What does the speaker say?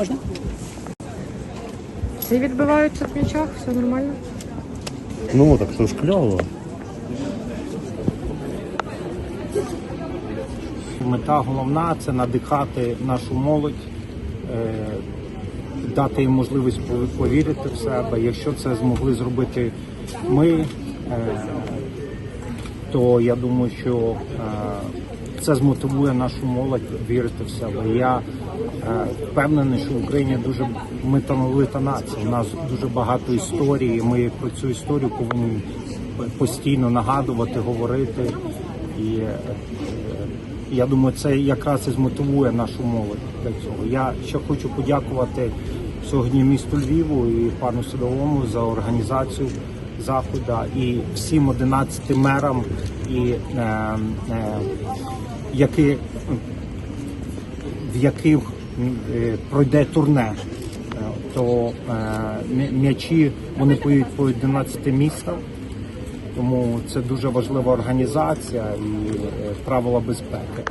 Можна? Всі відбиваються в м'ячах, все нормально. Ну так це ж кльово. Мета головна це надихати нашу молодь, е, дати їм можливість повірити в себе. Якщо це змогли зробити ми, е, то я думаю, що е, це змотивує нашу молодь вірити в себе. Я е, впевнений, що в Україні дуже ми нація. У нас дуже багато історії. Ми про цю історію повинні постійно нагадувати, говорити. І е, я думаю, це якраз і змотивує нашу молодь для цього. Я ще хочу подякувати сьогодні місту Львіву і пану Садовому за організацію заходу і всім 11 мерам, і, е, е, які, в яких е, пройде турне. Е, То е, м'ячі вони поїдуть по 11 містам. Тому це дуже важлива організація і е, правила безпеки.